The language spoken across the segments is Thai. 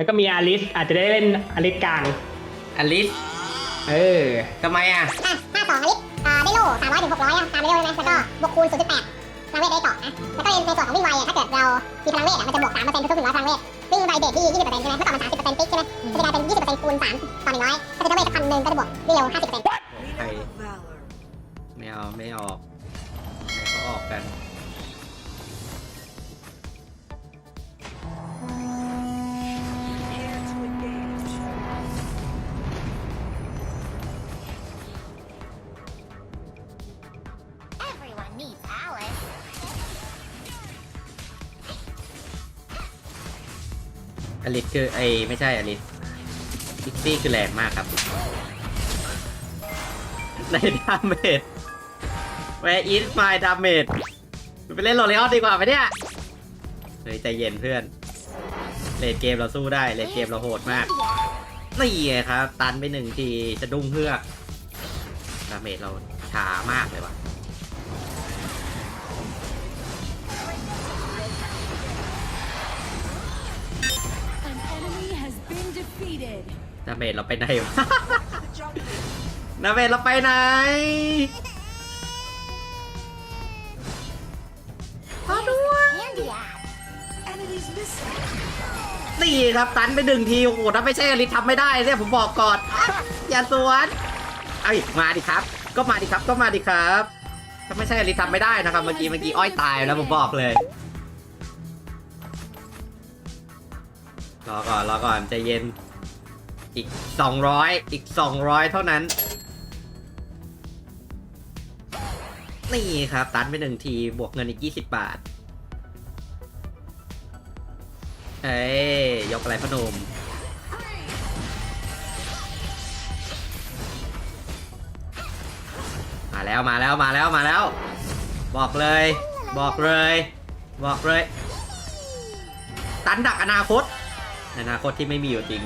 แล้วก็มีอาริสอาจจะได้เล่นอาริสกลาง อลิสเออ ทำไมอะ อะห้าสองอลิสอ่าได้โล่สามร้อยถึงหกร้อยอะตามไปเร็วใช่ไหมแล้วก็บวกคูณศูนย์จุดแปดพลังเวทได้ต่อนะแล้วก็ในส่วนของวิ่งไวอะถ้าเกิดเรามีพลังเวทอะมันจะบวกสามเปอร์เซ็นต์ทุกๆหนึ่งร้อยพลังเวทวิ่งไวเบรกที่ยี่สิบเปอร์เซ็นต์ใช่ไหมเมื่อก่อนมันสามสิบเปอร์เซ็นต์ฟิกใช่ไหมมันจะกลายเป็นยี่สิบเปอร์เซ็นต์คูณสามต่อหนึ่งร้อยก็จะได้เวทพันหนึ่งก็จะบวกวิ่งเร็วห้าสิบเปอร์เซ็นต์ ใครไม่เอาไม่ออกให้เขาออกกัน อลิสคือไอไม่ใช่อลิสพิกซี่คือแรงมากครับ ในดาเมจ Where is my damage ไปเล่นโรเลออนดีกว่าไหมเนี่ย เฮ้ยใจเย็นเพื่อน เลดเกมเราสู้ได้ เลดเกมเราโหดมาก นี่ครับ ตันไปหนึ่งทีจะดุ้งเพื่อกดาเมจเราช้ามากเลยว่ะ been defeated. ดาเมจเราไปไหนวะดาเมจเราไปไหน Handy ass นี่ครับตันไปหนึ่งที โอ้โห ถ้าไม่ใช่อลิสทำไม่ได้เนี่ยผมบอกก่อน อย่าสวนเอาอีกมาดิครับ ก็มาดิครับ ก็มาดิครับ ถ้าไม่ใช่อลิสทำไม่ได้นะครับ เมื่อกี้ เมื่อกี้อ้อยตายแล้วผมบอกเลยรอก่อนรอก่อนใจเย็น อีก 200 อีก 200 เท่านั้น นี่ครับ ตันไปหนึ่งทีบวกเงินอีก 20 บาท เอ้ยยกอะไรพนมมาแล้วมาแล้วมาแล้วมาแล้ว บอกเลย บอกเลย บอกเลย ตันดักอนาคต อนาคตที่ไม่มีอยู่จริง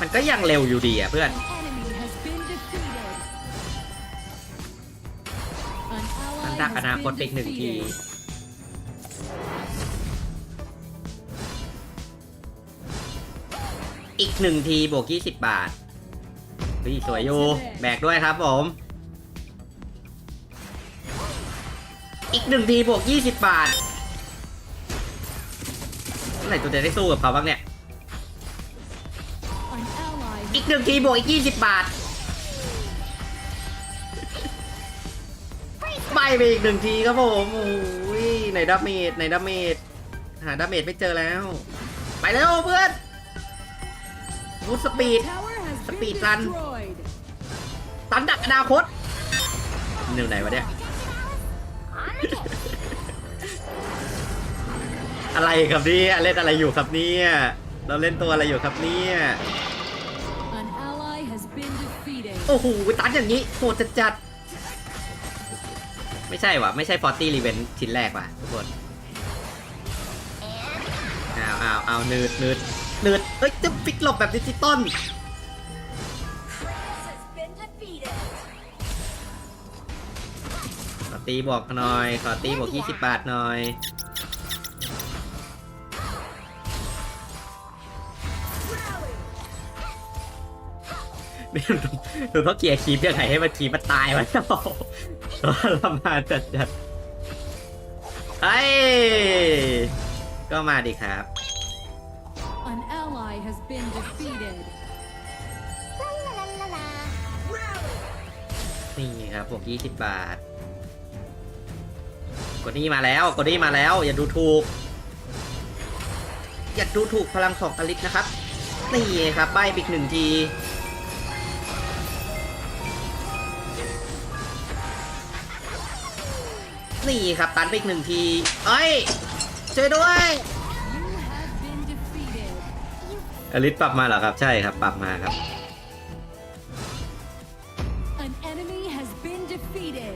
มันก็ยังเร็วอยู่ดีอะเพื่อน An enemy has been defeated. An ตันดักอนาคตอีกหนึ่งที อีกหนึ่งทีบวก20บบาทพี่สวยอยู่แบกด้วยครับผม อีกหนึ่งทีบวก20บาทเมื่อไหร่ตัวจะได้สู้กับเขาบ้างเนี่ย อีกหนึ่งทีบวกอีก20บาทไปไปอีกหนึ่งทีครับผมโอ้ยไหนดาเมจไหนดาเมจหาดาเมจไม่เจอแล้ว ไปเร็วเพื่อนบูสปีด tower has been Speed run. destroyed. ตันดักอนาคตนิวไหนวะเนี่ยอะไรครับเนี่ยเล่นอะไรอยู่ครับเนี่ยเราเล่นตัวอะไรอยู่ครับเนี่ย โอ้โหตันอย่างนี้โหดจัดจัดๆไม่ใช่วะไม่ใช่ฟอร์ตี้รีเวนชิ้นแรกว่ะทุกคนเอาวอ้าวอ้าวนืดนืดนืดเอ้ยจะปิกหลบแบบดิจิตอลขอตีบอกหน่อย ขอตีบอก 20 บาทหน่อย หนูหนูต้องเกลียร์คีบยังไงให้มันคีบมันตายวะโอ้โหทรมานจัดจัดๆเอ้ยก็มาดิครับ An ally has been defeated. นี่ครับบวก20 บาทกดนี่มาแล้วกดนี่มาแล้ว อย่าดูถูก อย่าดูถูกพลังของอลิสนะครับ นี่ครับใบปิกหนึ่งที นี่ครับตันไปอีกหนึ่งทีเอ้ยช่วยด้วย You have been defeated. อลิสปรับมาเหรอครับ ใช่ครับ ปรับมาครับ An enemy has been defeated.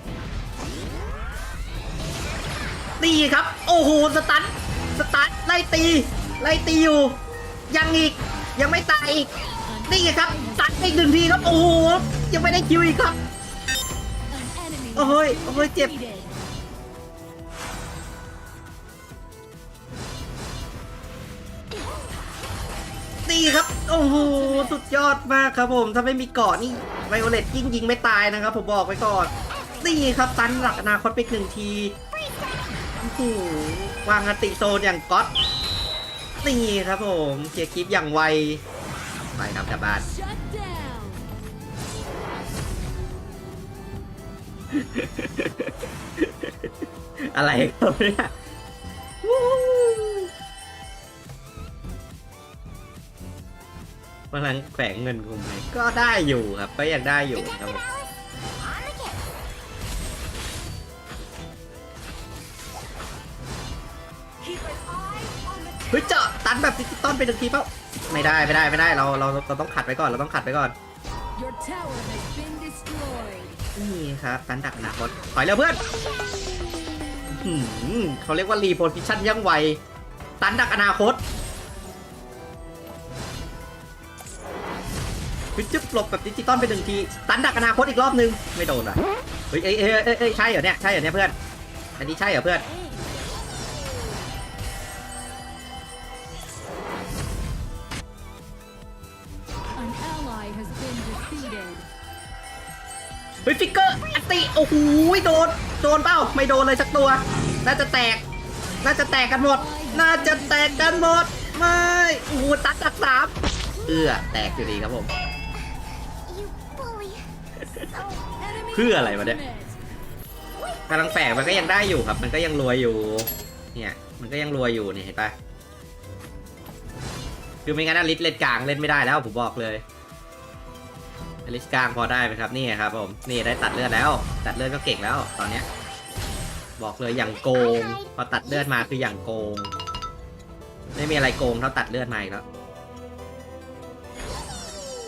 ตีครับ โอ้โหสตันสตันไล่ตี ไล่ตีอยู่ ยังอีก ยังไม่ตายอีกนี่ครับ ตัดไปอีกหนึ่งทีครับ โอ้โห ยังไม่ได้คิวอีกครับ An enemy Ôi, has been ôi, chẹp. defeated. นี่ครับ โอ้โห สุดยอดมากครับผม ถ้าไม่มีเกาะนี่ไวโอเลตยิ่งยิงไม่ตายนะครับ ผมบอกไว้ก่อน นี่ครับตันหลักอนาคตไปหนึ่งที โอ้โห วางอติโซนอย่างก๊อตนี่ครับผมเคลียร์คลิปอย่างไว ไปครับกลับบ้านอะไรครับเนี่ย พลังแฝงเงินคุมไหมก็ได้อยู่ครับ ก็ยังได้อยู่ครับผมเฮ้ยเจาะตันแบบดิจิตอลไปหนึ่งทีเปล่าไม่ได้ไม่ได้ไม่ได้เราเราเราต้องขัดไปก่อนเราต้องขัดไปก่อน Your tower has been destroyed. นี่ครับตันดักอนาคตถอยเร็วเพื่อนอื้อหือเขาเรียกว่ารีโพซิชันยังไวตันดักอนาคต พิจิบหลบแบบดิจิตอลไปหนึ่งทีตันดักอนาคตอีกรอบนึงไม่โดนอะเฮ้ยเอ้ยเอ้ยเอ้ยเอ้ยใช่เหรอเนี่ยใช่เหรอเนี่ยเพื่อนอันนี้ใช่เหรอเพื่อนเฮ้ยฟิกเกอร์อติโอ้โหโดนโดนเปล่าไม่โดนเลยสักตัว น่าจะแตก น่าจะแตกกันหมด น่าจะแตกกันหมด ไม่โอ้โหตัดตักสามเอื้อแตกอยู่ดีครับผม เพื่ออะไรวะเนี่ยพลังแฝงมันก็ยังได้อยู่ครับ มันก็ยังรวยอยู่ เนี่ย มันก็ยังรวยอยู่เนี่ยเห็นปะคือไม่งั้นอลิสเล่นกลางเล่นไม่ได้แล้วผมบอกเลยอลิสกลางพอได้ไหมครับนี่ครับผมนี่ได้ตัดเลือดแล้ว ตัดเลือดก็เก่งแล้ว ตอนเนี้ยบอกเลยอย่างโกง พอตัดเลือดมาคืออย่างโกง ไม่มีอะไรโกงเท่าตัดเลือดมาอีกแล้ว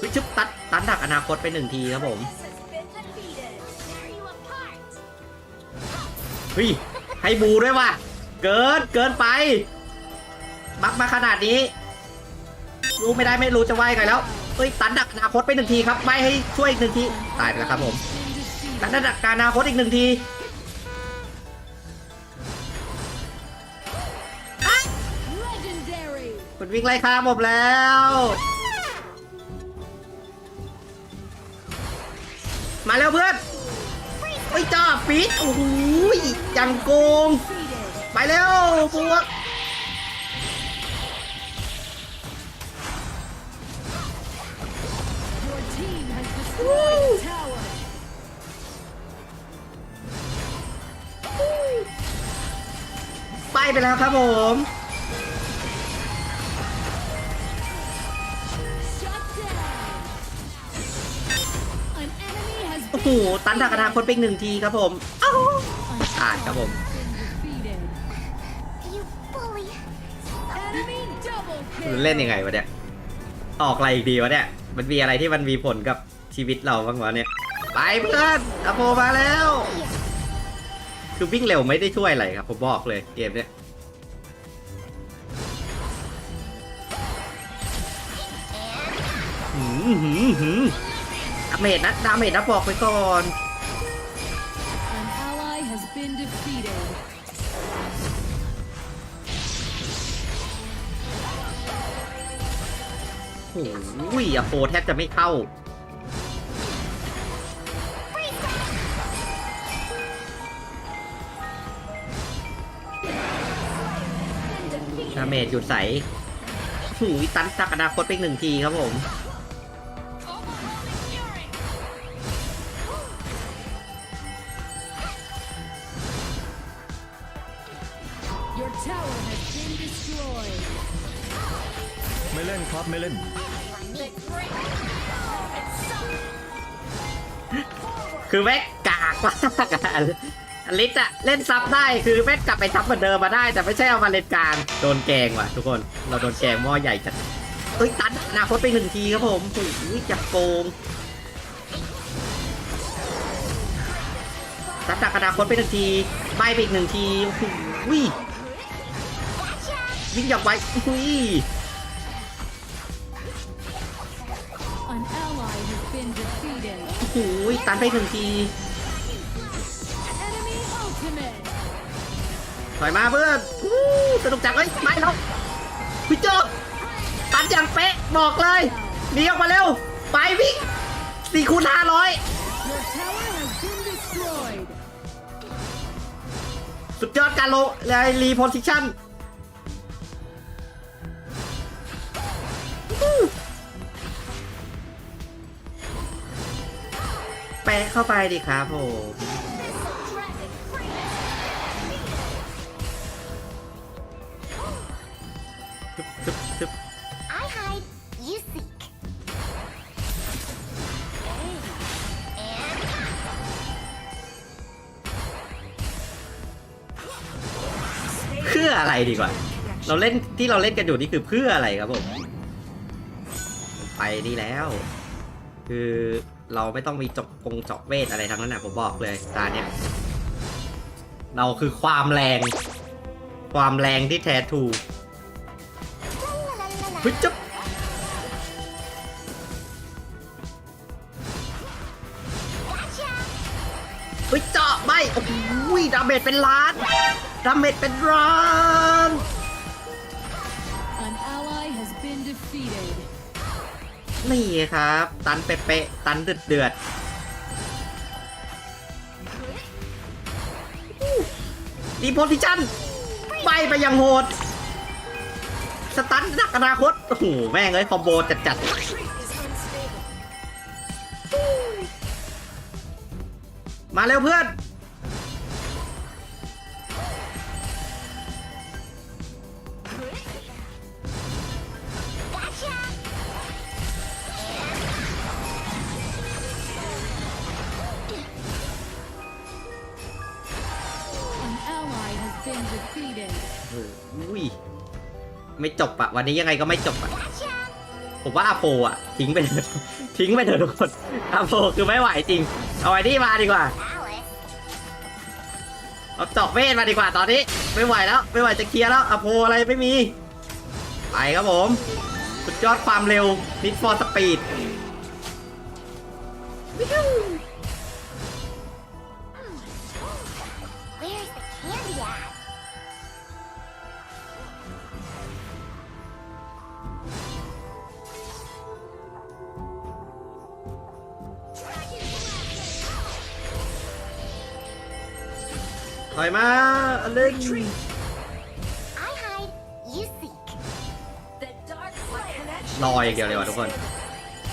วิชุบตัดตัดดักอนาคตไปหนึ่งทีครับผม เฮ้ยให้บูด้วยว่ะ เกินเกินไป บักมาขนาดนี้ รู้ไม่ได้ไม่รู้จะไหวไงแล้วเฮ้ยตันดักอนาคตไปหนึ่งทีครับ ไม่ให้ช่วยอีกหนึ่งที ตายไปแล้วครับผม Been ตัน defeated. ดักการอนาคตอีกหนึ่งที Legendary. คุณวิ่งไล่ฆ่าผมแล้วมาแล้วเพื่อน ไม่จ้าฟีดโอ้โหจังโกง ไปแล้วบวกไปไปแล้วครับผม โหตันดักอนาคตไปอีกหนึ่งทีครับผมอ้า An อ่านครับผม You bully. เล่นยังไงวะเนี่ย ออกอะไรอีกดีวะเนี่ย มันมีอะไรที่มันมีผลกับชีวิตเราบ้างวะเนี่ย ไปเพื่อนอโปมาแล้ว คือวิ่งเร็วไม่ได้ช่วยอะไรครับ ผมบอกเลยเกมเนี้ย หืมหืมหืมาเมจนะดาเมจนะบอกไปก่อน An ally has been defeated. โอ้ยอะโฟแทบจะไม่เข้า ดาเมจหยุดใสหูยตันจักอนาคตไปอีกหนึ่งทีครับผม ล่นครับไม่เล่น คือแม็กกากมากอะลิสอะเล่นซับได้คือแม็กกลับไปซับเหมือนเดิมมาได้ แต่ไม่ใช่เอามาเล่นกลางโดนแกงว่ะทุกคนเราโดนแกงหม้อใหญ่จัดเอ้ยตันอนาคตไปหนึ่งทีครับผมโอ้ยจับโกงตัดดักอนาคตไปหนึ่งทีใบไปอีกหนึ่งทีโอ้โหวิ่งวิ่งอย่างไวอุ้ย โอ้โหตันไปหนึ่งทีถอยมาเพื่อนอู้สนุกจังเลยไม่แล้วพี่เจอตันอย่างเป๊ะบอกเลยหนีออกมาเร็ว ไปวิ่งสี่คูณห้าร้อยสุดยอดการโลรีโพซิชั่น เข้าไปดิครับผมทึบทึบทึบ I hide, you seek. เพื่ออะไรดีกว่า เราเล่นที่เราเล่นกันอยู่นี่คือเพื่ออะไรครับผม ไปนี่แล้ว คือ เราไม่ต้องมีจกกงจาะเวทอะไรทั้งนั้นนะผมบอกเลยตาเนี้ยเราคือความแรง ความแรงที่แท้ทรูเฮ้ยจับเฮ้ยเจาะไม่โอ้โหดาเมจเป็นล้านดาเมจเป็นล้าน An ally has been defeated. นี่ครับ ตันเป๊ะๆตันเดือดเดือดดีโพซิชั่นไปไปอยังโหด สตันดักอนาคต โอ้โห แม่งเลยคอมโบจัดจัดมาเร็วเพื่อน บอะวันนี้ยังไงก็ไม่จบอะผมว่าอาโปอะทิ้งไปเถอะทิ้งไปเถอะทุกคนอาโปคือไม่ไหวจริง เอาไอ้นี่มาดีกว่าเอาจอกเวทมาดีกว่าตอนนี้ ไม่ไหวแล้ว ไม่ไหวจะเคลียร์แล้วอาโปอะไรไม่มี ไปครับผมสุดยอดความเร็ว Need for Speed Where's ถอยมาอเล็ก I hide, you seek. รออย่างเดียวเลยว่ะทุกคน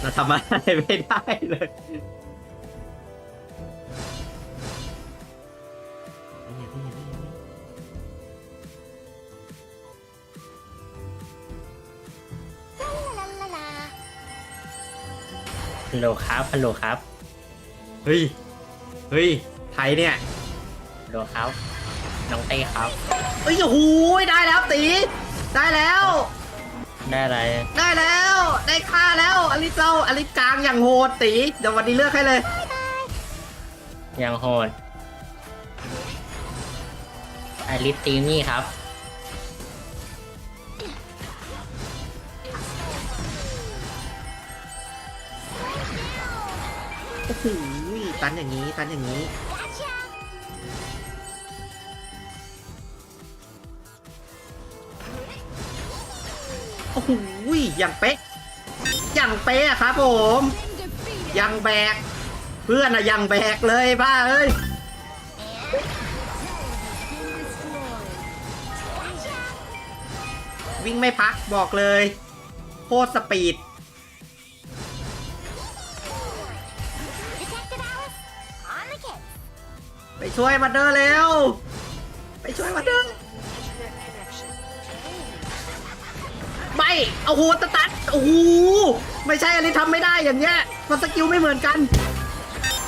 เราทำอะไรไม่ได้เลย La la la la. ฮัลโหลครับฮัลโหลครับ เฮ้ย เฮ้ยไทยเนี่ยฮัล โหลครับน้องเต้ครับเอ้ยโอ้โหได้แล้วตีได้แล้ว ได้อะไรได้แล้ว ได้ค่าแล้วอลิสเราอลิสกลางอย่างโหดตีเดี๋ยววันนี้เลือกให้เลยยังโหดไอริสตีมี่ครับ โอ้โหตันอย่างนี้ตันอย่างนี้ โอ้โหอย่างเป๊ะอย่างเป๊ะครับผมยังแบก เพื่อนอะยังแบกเลยบ้าเอ้ยวิ่งไม่พักบอกเลยโคตรสปีดไปช่วยมันเดอร์เร็ว ไปช่วยมันเดอร์ ไม่เอาโหตะตัดโอ้โหไม่ใช่อะไรทำไม่ได้อย่างเงี้ยมันสกิลไม่เหมือนกัน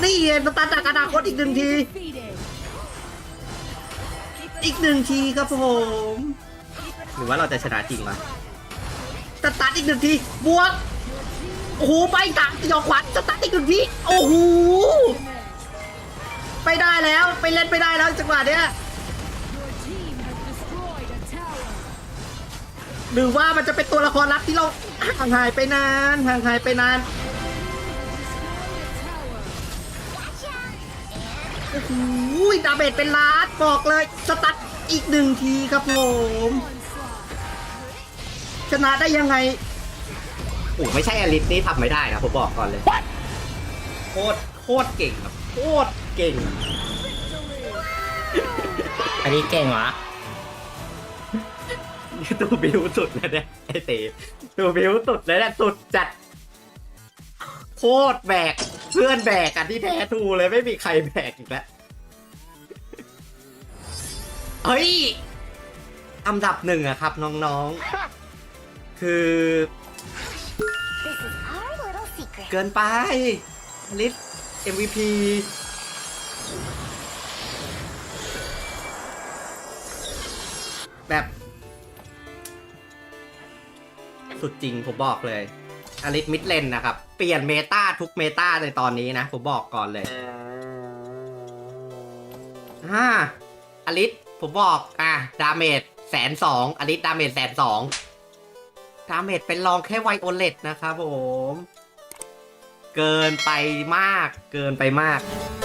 นี่ไงสตาร์ทจากอนาคตอีกหนึ่งที Defeated. อีกหนึ่งทีครับผมหรือว่าเราจะชนะจริงวะสตาร์ทอีกหนึ่งทีบวกโอ้โหไปกลางยอขวัญสตาร์ทอีกหนึ่งทีโอ้โหไม่ได้แล้วไปเล่นไม่ได้แล้วจังหวะเนี้ย หรือว่ามันจะเป็นตัวละครลับที่เราห่างหายไปนานห่างหายไปนาน Destroyed a tower. โอ้โหดาเมจเป็นล้านบอกเลยสตัดอีกหนึ่งทีครับผม Onslaught. ชนะได้ยังไงโอ้ไม่ใช่อลิสนี่ทำไม่ได้นะผมบอกก่อนเลยโคตรโคตรเก่งครับโคตรเก่ง อันนี้เก่งเหรอ ตัวบิวสุดเลยเนี่ยไอเต๋ตัวบิวสุดเลยเนี่ยสุดจัด โคตรแบก เพื่อนแบกกันที่แท้ทูเลยไม่มีใครแบกอีกแล้วเฮ้ยอันดับหนึ่งอะครับน้องๆ คือ เกินไปลิส MVP แบบ สุดจริงผมบอกเลยอลิสมิดเลนนะครับ เปลี่ยนเมตาทุกเมตาในตอนนี้นะ ผมบอกก่อนเลยอ่าอลิสผมบอกอะดาเมจแสนสองอลิสดาเมจแสนสองดาเมจเป็นรองแค่ไวโอเลตนะครับผม เกินไปมาก เกินไปมาก An